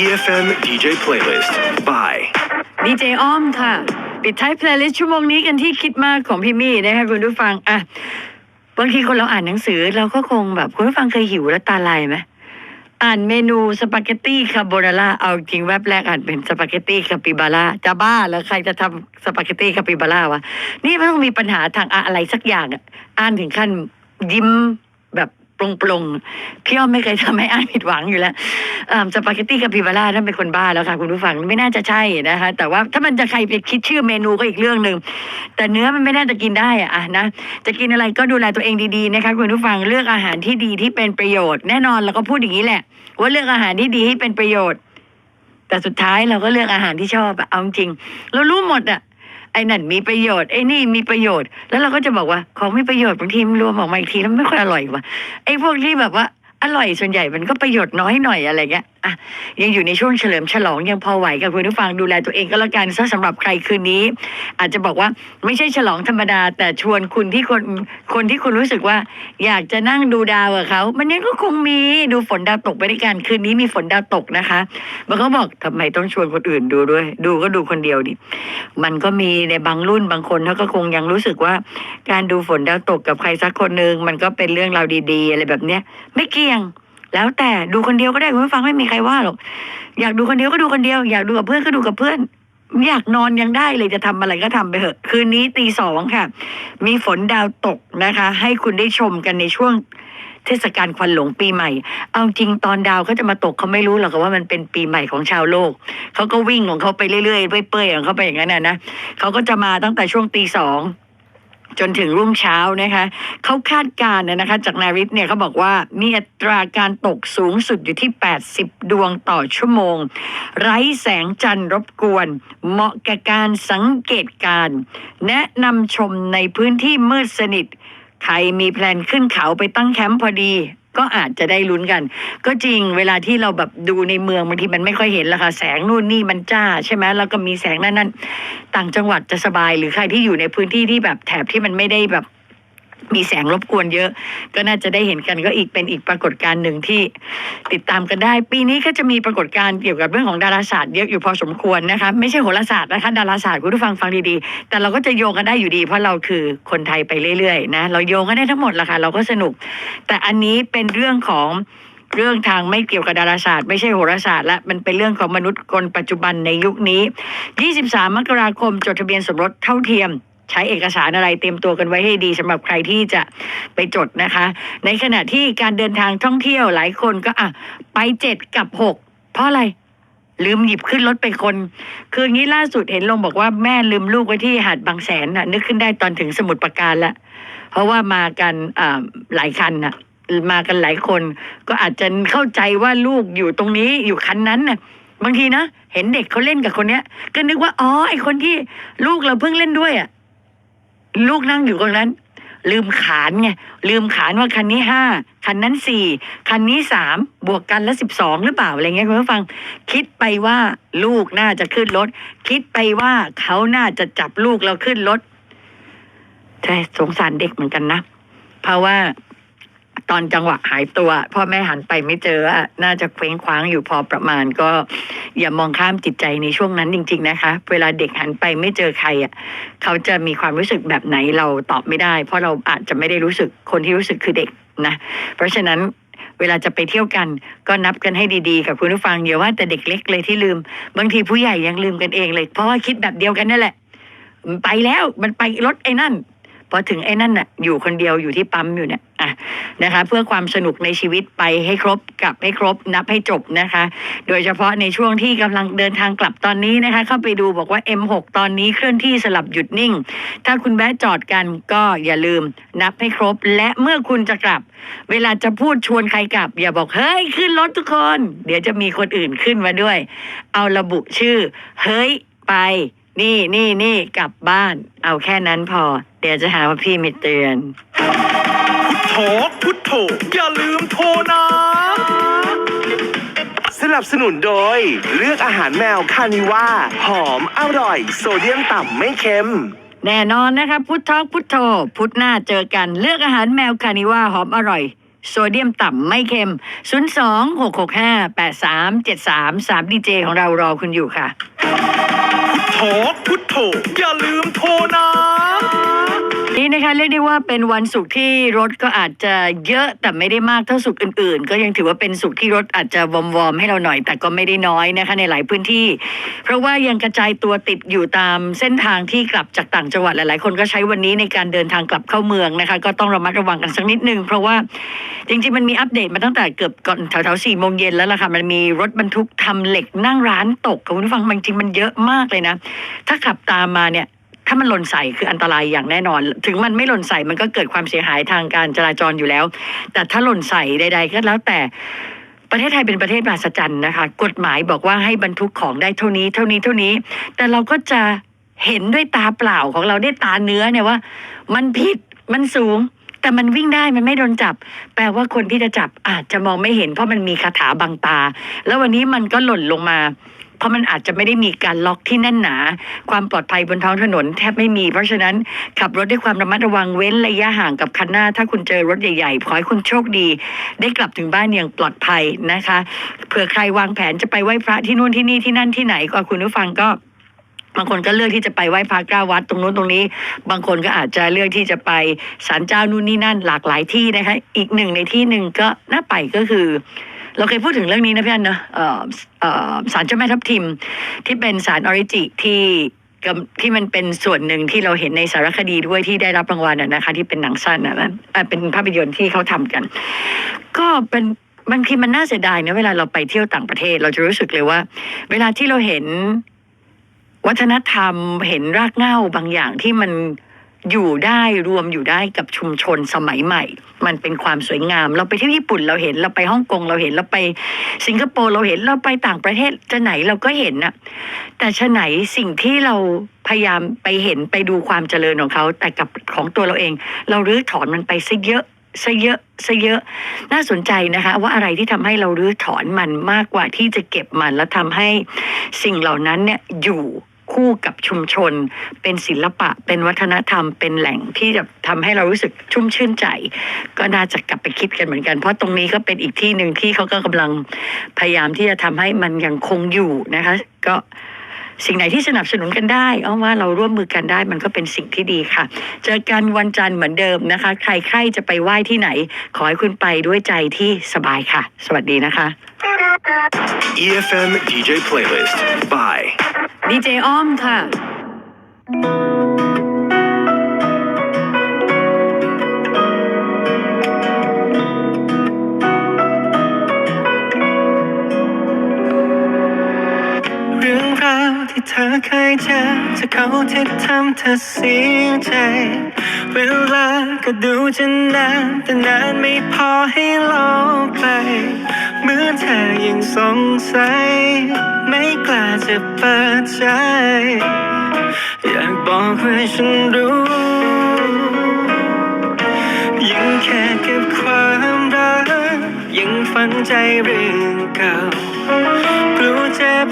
EFM DJ Playlist by ดีเจอ้อมค่ะ ปิดท้ายเพลย์ลิสต์ชั่วโมงนี้กันที่คิดมากของพี่มี่นะคะคุณผู้ฟังอะบางทีคนเราอ่านหนังสือเราก็คงแบบคุณผู้ฟังเคยหิวแล้วตาลายไหมอ่านเมนูสปาเกตตี้คาโบนาร่าเอาจริงแวบแรกอ่านเป็นสปาเกตตี้คาปิบาร่าจะบ้าแล้วใครจะทำสปาเกตตี้คาปิบาร่าวะนี่มันต้องมีปัญหาทางอะไรสักอย่างอะอ่านถึงขั้นยิ้ม ปรงๆพี่อ้อมไม่เคยทำให้อ่านผิดหวังอยู่แล้วสปาเกตตี้คาปิบาร่านั่นเป็นคนบ้าแล้วค่ะคุณผู้ฟังไม่น่าจะใช่นะคะ แต่ว่าถ้ามันจะใครไปคิดชื่อเมนูก็อีกเรื่องหนึ่งแต่เนื้อมันไม่น่าจะกินได้อะอะนะจะกินอะไรก็ดูแลตัวเองดีๆนะคะคุณผู้ฟังเลือกอาหารที่ดีที่เป็นประโยชน์แน่นอนเราก็พูดอย่างนี้แหละ ว่าเลือกอาหารที่ดีให้เป็นประโยชน์ แต่สุดท้ายเราก็เลือกอาหารที่ชอบอะเอาจริงเรารู้หมดอะ ไอ้นั่นมีประโยชน์ไอ้นี่มีประโยชน์ แล้วเราก็จะบอกว่าของมีประโยชน์บางทีมันรวมออกมาอีกทีแล้วไม่ค่อยอร่อยว่ะไอ้พวกที่แบบว่า อร่อยส่วนใหญ่มันก็ประโยชน์น้อยหน่อยอะไรเงี้ยอะยังอยู่ในช่วงเฉลิมฉลองยังพอไหวกับคุณผู้ฟังดูแลตัวเองก็แล้วกันซะสำหรับใครคืนนี้ อาจจะบอกว่าไม่ใช่ฉลองธรรมดา แต่ชวนคุณที่คนคนที่คุณรู้สึกว่า อยากจะนั่งดูดาวกับเขา มันยังก็คงมีดูฝนดาวตกไปด้วยกันคืนนี้มีฝนดาวตกนะคะบางเขาบอกทำไมต้องชวนคนอื่นดูด้วย ดูก็ดูคนเดียวดิมันก็มีในบางรุ่นบางคนเขาก็คงยังรู้สึกว่า การดูฝนดาวตกกับใครสักคนหนึ่งมันก็เป็นเรื่องราวดี ๆ อะไรแบบเนี้ย ไม่เกี่ยง แล้วแต่ดูคนเดียวก็ได้คุณผู้ฟังไม่มีใครว่าหรอกอยากดูคนเดียวก็ดูคนเดียว อยากดูกับเพื่อนก็ดูกับเพื่อน อยากนอนยังได้เลยจะทำอะไรก็ทำไปเถอะ คืนนี้ตีสองค่ะ มีฝนดาวตกนะคะ ให้คุณได้ชมกันในช่วงเทศกาลควันหลงปีใหม่ เอาจริงตอนดาวเขาจะมาตกเขาไม่รู้หรอกว่ามันเป็นปีใหม่ของชาวโลก เขาก็วิ่งของเขาไปเรื่อยๆเปื่อยๆของเขาไปอย่างนั้นนะนะเขาก็จะมาตั้งแต่ช่วงตีสอง จนถึงรุ่งเช้านะคะเขาคาดการณ์นะคะ จากนาริสเนี่ยเขาบอกว่ามีอัตราการตกสูงสุดอยู่ที่ 80 ดวงต่อชั่วโมง ไร้แสงจันทร์รบกวน เหมาะแก่การสังเกตการ แนะนำชมในพื้นที่มืดสนิท ใครมีแพลนขึ้นเขาไปตั้งแคมป์พอดี ก็อาจจะได้ลุ้นกัน ก็จริงเวลาที่เราแบบดูในเมืองบางทีมันไม่ค่อยเห็นละค่ะแสงนู่นนี่มันจ้าใช่ไหมแล้วก็มีแสงนั่นนั่นต่างจังหวัดจะสบายหรือใครที่อยู่ในพื้นที่ที่แบบแถบที่มันไม่ได้แบบ มีแสงรบกวนเยอะ ก็น่าจะได้เห็นกันก็อีกเป็นอีกปรากฏการณ์หนึ่งที่ติดตามกันได้ ปีนี้ก็จะมีปรากฏการณ์เกี่ยวกับเรื่องของดาราศาสตร์เยอะอยู่พอสมควรนะคะไม่ใช่โหราศาสตร์นะคะดาราศาสตร์คุณผู้ฟังฟังดีๆ แต่เราก็จะโยงกันได้อยู่ดี เพราะเราคือคนไทยไปเรื่อยๆนะเราโยงกันได้ทั้งหมดละค่ะเราก็สนุก แต่อันนี้เป็นเรื่องของเรื่องทางไม่เกี่ยวกับดาราศาสตร์ไม่ใช่โหราศาสตร์ละมันเป็นเรื่องของมนุษย์คนปัจจุบันในยุคนี้ 23 มกราคมจดทะเบียนสมรสเท่าเทียม ใช้เอกสารอะไรเตรียมตัวกันไว้ให้ดีสำหรับใครที่จะไปจดนะคะ ในขณะที่การเดินทางท่องเที่ยวหลายคนก็อะไปเจ็ดกับหกเพราะอะไรลืมหยิบขึ้นรถไปคน คืนนี้ล่าสุดเห็นลงบอกว่าแม่ลืมลูกไว้ที่หาดบางแสนน่ะ นึกขึ้นได้ตอนถึงสมุทรปราการละเพราะว่ามากันอ่าหลายคันน่ะ มากันหลายคน ก็อาจจะเข้าใจว่าลูกอยู่ตรงนี้อยู่คันนั้นน่ะ บางทีนะเห็นเด็กเขาเล่นกับคนเนี้ย ก็นึกว่าอ๋อไอคนที่ลูกเราเพิ่งเล่นด้วยอะ ลูกนั่งอยู่ตรงนั้น ลืมขานไงลืมขานว่าคันนี้ห้าคันนั้นสี่คันนี้สามบวกกันแล้วสิบสองหรือเปล่าอะไรเงี้ยคุณผู้ฟัง คิดไปว่าลูกน่าจะขึ้นรถ คิดไปว่าเขาน่าจะจับลูกเราขึ้นรถใช่สงสารเด็กเหมือนกันนะ เพราะว่า ตอนจังหวะหายตัว พ่อแม่หันไปไม่เจอน่าจะเคว้งคว้างอยู่พอประมาณ ก็อย่ามองข้ามจิตใจในช่วงนั้นจริง ๆนะคะ เวลาเด็กหันไปไม่เจอใครอะเขาจะมีความรู้สึกแบบไหนเราตอบไม่ได้ เพราะเราอาจจะไม่ได้รู้สึกคนที่รู้สึกคือเด็กนะเพราะฉะนั้นเวลาจะไปเที่ยวกันก็นับกันให้ดีๆ กับคุณผู้ฟังอย่าว่าแต่เด็กเล็กเลยที่ลืม บางทีผู้ใหญ่ยังลืมกันเองเลย เพราะว่าคิดแบบเดียวกันนั่นแหละ ไปแล้วมันไปรถไอ้นั่น อถึงไอ้นั่นน่ะอยู่คนเดียวอยู่ที่ปั๊มอยู่เนี่ยอะนะคะ เพื่อความสนุกในชีวิตไปให้ครบกลับให้ครบนับให้จบนะคะ โดยเฉพาะในช่วงที่กำลังเดินทางกลับตอนนี้นะคะ เข้าไปดูบอกว่า M6 ตอนนี้เคลื่อนที่สลับหยุดนิ่ง ถ้าคุณแวะจอดกันก็อย่าลืมนับให้ครบ และเมื่อคุณจะกลับ เวลาจะพูดชวนใครกลับ อย่าบอกเฮ้ยขึ้นรถทุกคน เดี๋ยวจะมีคนอื่นขึ้นมาด้วย เอาระบุชื่อ เฮ้ยไป นี่นี่นี่กลับบ้าน เอาแค่นั้นพอ เดี๋ยวจะหาว่าพี่ไม่เตือนพุทโธพุทโธอย่าลืมโทรนะ สนับสนุนโดย เลือกอาหารแมวคานิว่า หอมอร่อย โซเดียมต่ำไม่เค็ม แน่นอนนะคะพุททอกพุทโธพุทหน้าเจอกัน เลือกอาหารแมวคานิว่าหอมอร่อย โซเดียมต่ำไม่เค็ม 02 665 8373 3ดีเจของเรารอคุณอยู่ค่ะโถพุทโธอย่าลืมโทรนะ นี่นะคะเรียกได้ว่าเป็นวันศุกร์ที่รถก็อาจจะเยอะแต่ไม่ได้มากเท่าศุกร์อื่นๆ ก็ยังถือว่าเป็นศุกร์ที่รถอาจจะวอมวอมๆให้เราหน่อย แต่ก็ไม่ได้น้อยนะคะในหลายพื้นที่ เพราะว่ายังกระจายตัวติดอยู่ตามเส้นทางที่กลับจากต่างจังหวัดหลายๆ คนก็ใช้วันนี้ในการเดินทางกลับเข้าเมืองนะคะ ก็ต้องระมัดระวังกันสักนิดนึงเพราะว่าจริงๆมันมีอัปเดตมาตั้งแต่เกือบก่อนแถวๆสี่โมงเย็นแล้วล่ะค่ะมันมีรถบรรทุกทำเหล็กนั่งร้านตกคุณผู้ฟังมันจริงๆมันเยอะมากเลยนะ ถ้าขับตามมาเนี่ย ถ้ามันหล่นใส่คืออันตรายอย่างแน่นอน ถึงมันไม่หล่นใส่มันก็เกิดความเสียหายทางการจราจรอยู่แล้ว แต่ถ้าหล่นใส่ใด ๆ ก็แล้วแต่ประเทศไทยเป็นประเทศมหัศจรรย์นะคะ กฎหมายบอกว่าให้บรรทุกของได้เท่านี้ เท่านี้เท่านี้ แต่เราก็จะเห็นด้วยตาเปล่าของเราด้วยตาเนื้อเนี่ยว่า มันผิดมันสูง แต่มันวิ่งได้มันไม่โดนจับ แปลว่าคนที่จะจับอาจจะมองไม่เห็นเพราะมันมีคาถาบังตา แล้ววันนี้มันก็หล่นลงมา ราะมันอาจจะไม่ได้มีการล็อกที่แน่นหนา ความปลอดภัยบนท้องถนนแทบไม่มี เพราะฉะนั้นขับรถด้วยความระมัดระวังเว้นระยะห่างกับคันหน้า ถ้าคุณเจอรถใหญ่ๆขอให้คุณโชคดี ได้กลับถึงบ้านอย่างปลอดภัยนะคะเผื่อใครวางแผนจะไปไหว้พระที่นู่นที่นี่ที่นั่นที่ไหนก็คุณผู้ฟังก็บางคนก็เลือกที่จะไปไหว้พระเก้าวัดตรงนู้นตรงนี้ บางคนก็อาจจะเลือกที่จะไปศาลเจ้านู่นนี่นั่นหลากหลายที่นะคะ อีกหนึ่งในที่หนึ่งก็น่าไปก็คือ เราเคยพูดถึงเรื่องนี้นะพี่อันเนอะเอ่อเอ่อศาลเจ้าแม่ทับทิม ที่เป็นศาลออริจิที่ที่มันเป็นส่วนหนึ่งที่เราเห็นในสารคดีด้วยที่ได้รับรางวัลนะนะคะ ที่เป็นหนังสั้นนะนเป็นภาพยนตร์ที่เขาทำกัน ก็เป็นบางทีมันน่าเสียดายนะเวลาเราไปเที่ยวต่างประเทศ เราจะรู้สึกเลยว่า เวลาที่เราเห็นวัฒนธรรมเห็นรากเหง้าบางอย่างที่มัน อยู่ได้รวมอยู่ได้กับชุมชนสมัยใหม่ มันเป็นความสวยงาม เราไปที่ญี่ปุ่นเราเห็นเราไปฮ่องกงเราเห็นเราไปสิงคโปร์เราเห็นเราไปต่างประเทศจะไหนเราก็เห็นน่ะแต่ชะไหนสิ่งที่เราพยายามไปเห็นไปดูความเจริญของเขา แต่กับของตัวเราเอง เรารื้อถอนมันไปซะเยอะซะเยอะซะเยอะ น่าสนใจนะคะ ว่าอะไรที่ทำให้เรารื้อถอนมันมากกว่าที่จะเก็บมัน และทำให้สิ่งเหล่านั้นเนี่ยอยู่ คู่กับชุมชน เป็นศิลปะ เป็นวัฒนธรรม เป็นแหล่งที่จะทำให้เรารู้สึกชุ่มชื่นใจ ก็น่าจะกลับไปคิดกันเหมือนกัน เพราะตรงนี้ก็เป็นอีกที่หนึ่งที่เขาก็กำลังพยายามที่จะทำให้มันยังคงอยู่นะคะ ก็สิ่งไหนที่สนับสนุนกันได้เอาว่าเราร่วมมือกันได้มันก็เป็นสิ่งที่ดีค่ะ เจอกันวันจันทร์เหมือนเดิมนะคะ ใครใครจะไปไหว้ที่ไหน ขอให้คุณไปด้วยใจที่สบายค่ะ สวัสดีนะคะ EFM DJ Playlist by ดีเจอ้อมค่ะาวที่เธอเคยเจอจะเขาที่ทำเธอเสียใจ เวลาก็ดูจะนานแต่นานไม่พอให้ลบไปเมื่อเธอยังสงสัย ไม่กล้าจะเปิดใจ อยากบอกให้ฉันรู้ยังแค่เก็บความรักยังฝังใจเรื่องเก่า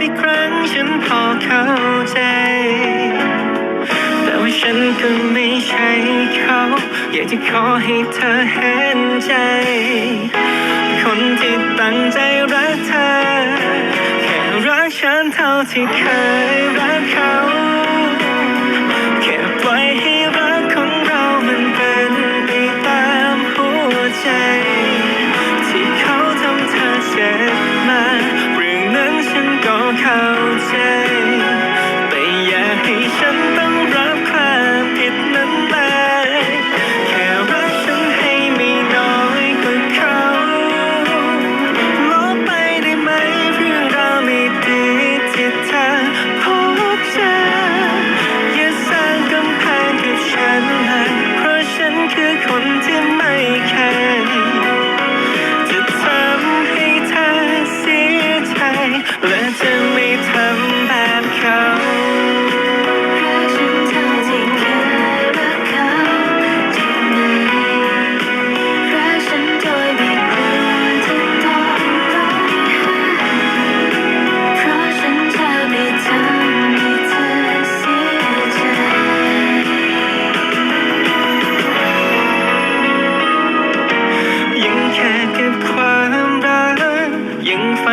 เจ็บอีกครั้งฉันพอเข้าใจ แต่ว่าฉันก็ไม่ใช่เขา อยากจะขอให้เธอเห็นใจ คนที่ตั้งใจรักเธอ แค่รักฉันเท่าที่เคยรักเขา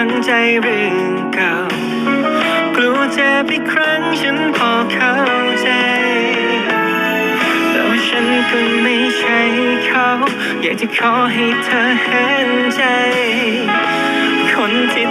ฝังใจเรื่องเก่ากลัวเจ็บอีกครั้งฉันพอเข้าใจ แต่ว่าฉันก็ไม่ใช่เขา อยากจะขอให้เธอเห็นใจ คนที่